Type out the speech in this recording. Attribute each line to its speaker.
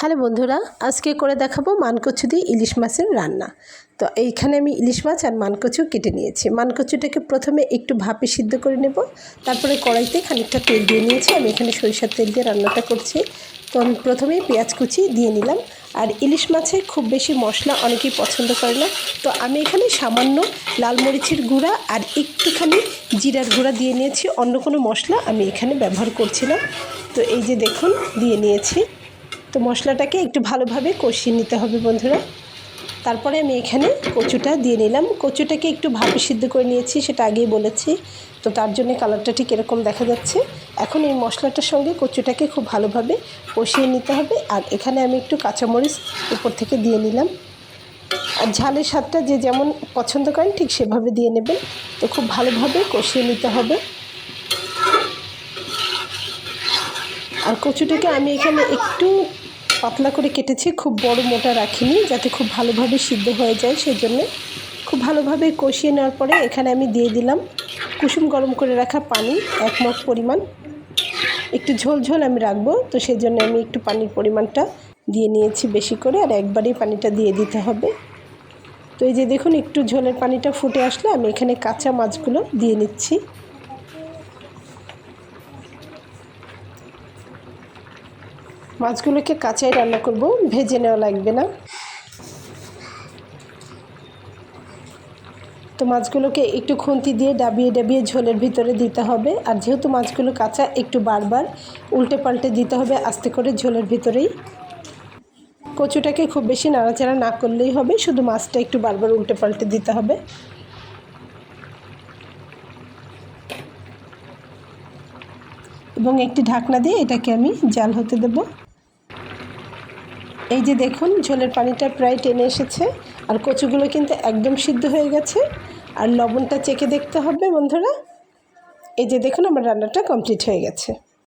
Speaker 1: Hello বন্ধুরা, আজকে করে দেখাবো মানকচু দিয়ে ইলিশ মাছের রান্না। তো এইখানে আমি ইলিশ মাছ আর মানকচু কেটে নিয়েছি। মানকচুটাকে প্রথমে একটু ভাপে সিদ্ধ করে নেব। তারপরে কড়াইতে খানিকটা তেল দিয়ে নিয়েছি। আমি এখানে সরিষার তেল দিয়ে রান্নাটা করছি। তো আমি প্রথমেই পেঁয়াজ কুচি দিয়ে নিলাম। আর ইলিশ মাছে খুব বেশি মশলা অনেকেই পছন্দ করে না। তো আমি এখানে সামান্য লাল মরিচের গুঁড়া আর একটুখানি জিরার গুঁড়া দিয়ে নিয়েছি। অন্য কোনো মশলা আমি এখানে ব্যবহার করছি না। তো এই যে দেখুন, দিয়ে নিয়েছি। তো মশলাটাকে একটু ভালোভাবে কষিয়ে নিতে হবে বন্ধুরা। তারপরে আমি এখানে কচুটা দিয়ে নিলাম। কচুটাকে একটু ভাবে সিদ্ধ করে নিয়েছি, সেটা আগেই বলেছি। তো তার জন্য কালারটা ঠিক এরকম দেখা যাচ্ছে। এখন এই মশলাটার সঙ্গে কচুটাকে খুব ভালোভাবে কষিয়ে নিতে হবে। আর এখানে আমি একটু কাঁচামরিচ উপর থেকে দিয়ে নিলাম। আর ঝালের স্বাদটা যে যেমন পছন্দ করেন, ঠিক সেভাবে দিয়ে নেবেন। তো খুব ভালোভাবে কষিয়ে নিতে হবে। আর কচুটাকে আমি এখানে একটু পাতলা করে কেটেছি, খুব বড় মোটা রাখিনি, যাতে খুব ভালোভাবে সিদ্ধ হয়ে যায় সেজন্য। খুব ভালোভাবে কষিয়ে নেওয়ার পরে এখানে আমি দিয়ে দিলাম কুসুম গরম করে রাখা পানি, এক মগ পরিমাণ। একটু ঝোল ঝোল আমি রাখব, তো সেই জন্য আমি একটু পানির পরিমাণটা দিয়ে নিয়েছি বেশি করে, আর একবারেই পানিটা দিয়ে দিতে হবে। তো এই যে দেখুন, একটু ঝোলের পানিটা ফুটে আসলে আমি এখানে কাঁচা মাছগুলো দিয়ে নিচ্ছি। মাছগুলোকে কাঁচাই রান্না করব, ভেজে নেওয়া লাগবে না। তো মাছগুলোকে একটু খুন্তি দিয়ে ডাবিয়ে ডাবিয়ে ঝোলের ভিতরে দিতে হবে। আর যেহেতু মাছগুলো কাঁচা, একটু বারবার উল্টে পাল্টে দিতে হবে, আস্তে করে ঝোলের ভিতরেই। কচুটাকে খুব বেশি নাড়াচাড়া না করলেই হবে, শুধু মাছটা একটু বারবার উল্টে পাল্টে দিতে হবে। এবং একটি ঢাকনা দিয়ে এটাকে আমি জাল হতে দেব। এই যে দেখুন, ঝোলের পানিটা প্রায় টেনে এসেছে। আর কচুগুলো কিন্তু একদম সিদ্ধ হয়ে গেছে। আর লবণটা চেকে দেখতে হবে বন্ধুরা। এই যে দেখুন, আমার রান্নাটা কমপ্লিট হয়ে গেছে।